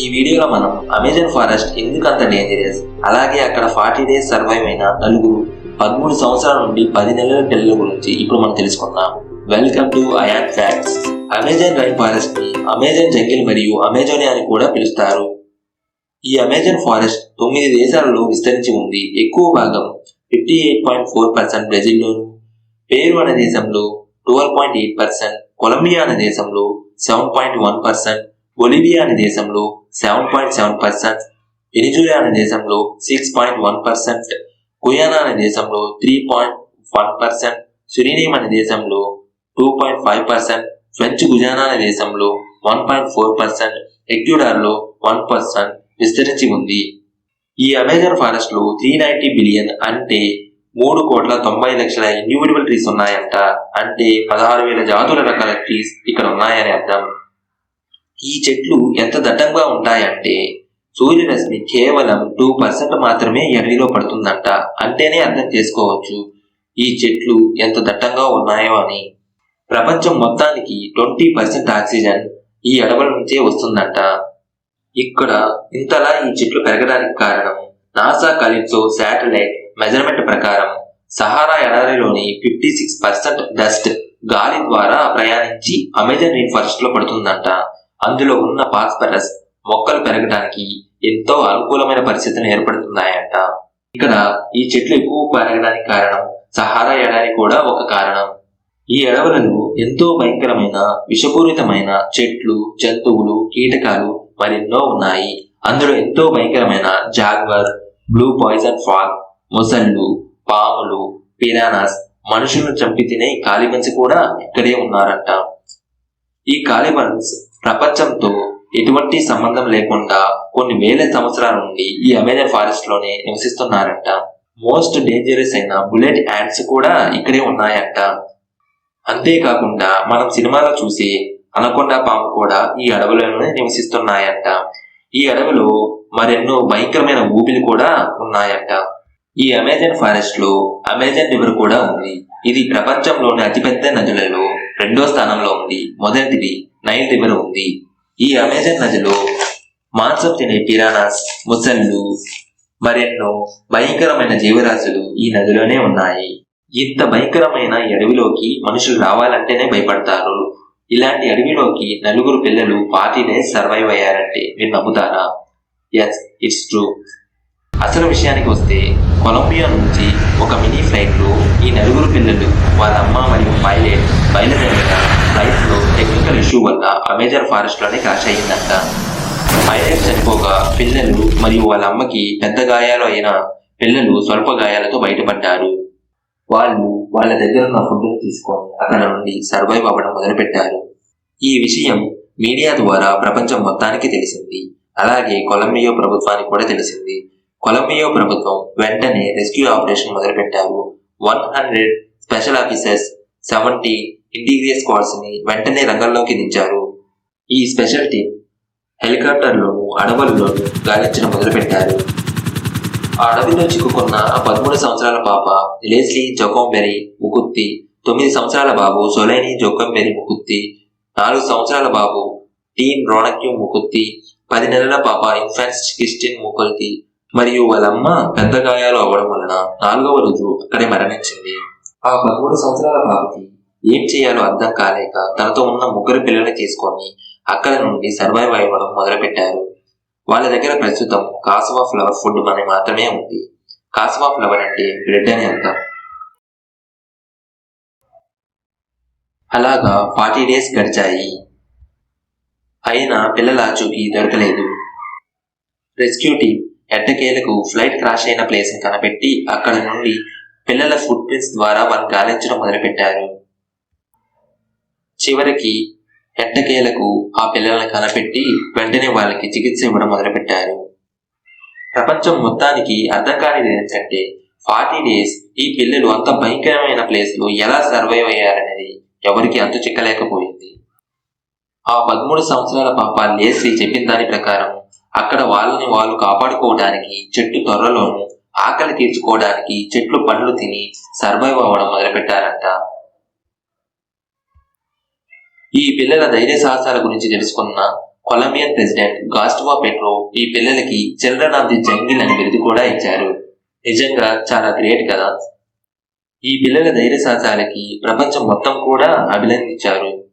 ఈ వీడియోలో మనం అమెజాన్ ఫారెస్ట్ ఎందుకు అంత డేంజరస్ అలాగే అక్కడ ఫార్టీ డేస్ సర్వైవ్ అయిన నలుగురు పదమూడు సంవత్సరాల నుండి పది నెలల పిల్లల గురించి ఇప్పుడు మనం తెలుసుకుందాం. Welcome to Ayan facts Amazon rain ఫారెస్ట్ని Amazon jungle మరియు అమెజోనియా అని కూడా పిలుస్తారు. ఈ అమెజాన్ ఫారెస్ట్ తొమ్మిది దేశాలలో విస్తరించి ఉంది. ఎక్కువ భాగం fifty eight point four percent బ్రెజిల్లోను పేరు అనే దేశంలో twelve point eight percent Colombia అనే దేశంలో seven point one percent Bolivia అనే దేశంలో seven point seven percent Venezuela అనే దేశంలో six point one percent Guyana అనే దేశంలో three point one percent Suriname అనే దేశంలో two point five percent French Guiana అనే దేశంలో వన్ పాయింట్ ఫోర్ పర్సెంట్ ఎక్యుడార్లో వన్ పర్సెంట్ విస్తరించి ఉంది. ఈ అమెజాన్ ఫారెస్ట్లో త్రీ నైన్టీ బిలియన్ అంటే మూడు కోట్ల తొంభై లక్షల ఇండివిజువల్ ట్రీస్ ఉన్నాయంట. అంటే పదహారు వేల జాతుల రకాల ట్రీస్ ఇక్కడ ఉన్నాయని అర్థం. ఈ చెట్లు ఎంత దట్టంగా ఉంటాయంటే సూర్యరశ్మి కేవలం టూ పర్సెంట్ మాత్రమే ఎడవిలో పడుతుందంట. అంటేనే అర్థం చేసుకోవచ్చు ఈ చెట్లు ఎంత దట్టంగా ఉన్నాయో అని. ప్రపంచం మొత్తానికి ట్వంటీ పర్సెంట్ ఆక్సిజన్ ఈ అడవుల నుంచే వస్తుందంట. ఇక్కడ ఇంతలా ఈ చెట్లు పెరగడానికి కారణం నాసా కలిప్సో శాటిలైట్ మెజర్మెంట్ ప్రకారం సహారా ఎడారిలోని ఫిఫ్టీ సిక్స్ పర్సెంట్ డస్ట్ గాలి ద్వారా ప్రయాణించి అమెజాన్ రెయిన్ ఫారెస్ట్లో పడుతుందంట. అందులో ఉన్న ఫాస్ఫరస్ మొక్కలు పెరగడానికి ఎంతో అనుకూలమైన పరిస్థితులు ఏర్పడుతున్నాయంట. ఇక్కడ ఈ చెట్లు ఎక్కువ పెరగడానికి కారణం సహారా ఎడారి కూడా ఒక కారణం. ఈ అడవులలో ఎంతో భయంకరమైన విషపూరితమైన చెట్లు జంతువులు కీటకాలు మరెన్నో ఉన్నాయి. అందులో ఎంతో భయంకరమైన జాగ్వర్ బ్లూ పాయిజన్ ఫాగ్ మొసళ్ళు పాములు పిరానాస్ మనుషులను చంపి తినే కాలిబన్స్ కూడా ఇక్కడే ఉన్నారంట. ఈ కాలిబన్స్ ప్రపంచంతో ఎటువంటి సంబంధం లేకుండా కొన్ని వేల సంవత్సరాల నుండి ఈ అమెజాన్ ఫారెస్ట్లోనే నివసిస్తున్నారంట. మోస్ట్ డేంజరస్ అయిన బుల్లెట్ యాంట్స్ కూడా ఇక్కడే ఉన్నాయంట. అంతేకాకుండా మనం సినిమాలో చూసి అనకొండ పాము కూడా ఈ అడవులలోనే నివసిస్తున్నాయంట. ఈ అడవిలో మరెన్నో భయంకరమైన ఊపిలు కూడా ఉన్నాయంట. ఈ అమెజాన్ ఫారెస్ట్లో అమెజాన్ రివర్ కూడా ఉంది. ఇది ప్రపంచంలోని అతిపెద్ద నదులలో రెండో స్థానంలో ఉంది. మొదటిది నైల్ రివర్ ఉంది. ఈ అమెజాన్ నదిలో మాంసం తినే పిరానాస్ ముసళ్ళు మరెన్నో భయంకరమైన జీవరాశులు ఈ నదిలోనే ఉన్నాయి. ఇంత భయంకరమైన అడవిలోకి మనుషులు రావాలంటేనే భయపడతారు. ఇలాంటి అడవిలోకి నలుగురు పిల్లలు పాతినే సర్వైవ్ అయ్యారంటే మీరు నమ్ముతారా? ఎస్ ఇట్స్ ట్రూ అసలు విషయానికి వస్తే కొలంబియా నుంచి ఒక మినీ ఫ్లైట్లో ఈ నలుగురు పిల్లలు వాళ్ళ అమ్మ మరియు పైలట్ బయలుదేరిన ఫ్లైట్లో ఇష్యూ వల్ల అమెజాన్ ఫారెస్ట్లోనే క్రాష్ అయ్యిందంట. పైలట్ చనిపోగా పిల్లలు మరియు వాళ్ళ అమ్మకి పెద్ద గాయాలు అయిన పిల్లలు స్వల్ప గాయాలతో బయటపడ్డారు. వాళ్ళు వాళ్ళ దగ్గర ఉన్న ఫుడ్ తీసుకొని అక్కడ నుండి సర్వైవ్ అవ్వడం మొదలుపెట్టారు. ఈ విషయం మీడియా ద్వారా ప్రపంచం మొత్తానికి తెలిసింది. అలాగే కొలంబియో ప్రభుత్వానికి కూడా తెలిసింది. కొలంబియో ప్రభుత్వం వెంటనే రెస్క్యూ ఆపరేషన్ మొదలుపెట్టారు. One hundred special officers seventy interior స్క్వాడ్స్ని వెంటనే రంగంలోకి దించారు. ఈ స్పెషల్ టీం హెలికాప్టర్లోను అడవుల్లోనూ గాలించడం మొదలుపెట్టారు. ఆ అడవిలో చిక్కుకున్న ఆ పదమూడు సంవత్సరాల పాప లేస్లీ జొకంబెరి ముకుత్తి తొమ్మిది సంవత్సరాల బాబు సొలైని జొకంబెరి ముకుత్తి నాలుగు సంవత్సరాల బాబు టీన్ రోణక్యం ముకుత్తి పది నెలల పాప ఇన్ఫాన్స్ క్రిస్టిన్ ముకుల్తి మరియు వాళ్ళమ్మ పెద్ద గాయాలు అవ్వడం వలన నాలుగవ రోజు అక్కడే మరణించింది. ఆ పదమూడు సంవత్సరాల పాపకి ఏం చేయాలో అర్థం కాలేక తనతో ఉన్న ముగ్గురు పిల్లల్ని తీసుకొని అక్కడ నుండి సర్వైవ్ అవ్వడం మొదలుపెట్టారు. వాళ్ళ దగ్గర ప్రస్తుతం కాసువా ఫ్లవర్ ఫుడ్ అని మాత్రమే ఉంది. కాసువా ఫ్లవర్ అంటే బ్రెడ్ అని అర్థం. అలాగా ఫార్టీ డేస్ గడిచాయి. అయినా పిల్లల చూపి దొరకలేదు. రెస్క్యూ టీం ఎట్టకేలకు ఫ్లైట్ క్రాష్ అయిన ప్లేస్ని కనిపెట్టి అక్కడ నుండి పిల్లల ఫుట్ ప్రింట్స్ ద్వారా వారిని గాలించడం మొదలుపెట్టారు. చివరికి ఎట్టకేలకు ఆ పిల్లల్ని కనపెట్టి వెంటనే వాళ్ళకి చికిత్స ఇవ్వడం మొదలుపెట్టారు. ప్రపంచం మొత్తానికి అర్థం కానిది ఏంటంటే ఫార్టీ డేస్ ఈ పిల్లలు అంత భయంకరమైన ప్లేస్లో ఎలా సర్వైవ్ అయ్యారనేది ఎవరికి అంతు చిక్కలేకపోయింది. ఆ పదమూడు సంవత్సరాల పాప లేసి చెప్పిన దాని ప్రకారం అక్కడ వాళ్ళని వాళ్ళు కాపాడుకోవడానికి చెట్టు త్వరలోను ఆకలి తీర్చుకోవడానికి చెట్లు పండ్లు తిని సర్వైవ్ అవ్వడం మొదలుపెట్టారంట. ఈ పిల్లల ధైర్య సాహసాల గురించి తెలుసుకున్న కొలంబియన్ ప్రెసిడెంట్ గాస్టువా పెట్రో ఈ పిల్లలకి చిల్డ్రన్ ఆఫ్ ది జంగిల్ అని బిరుదు కూడా ఇచ్చారు. నిజంగా చాలా గ్రేట్ కదా. ఈ పిల్లల ధైర్య సాహసాలకి ప్రపంచం మొత్తం కూడా అభినందించారు.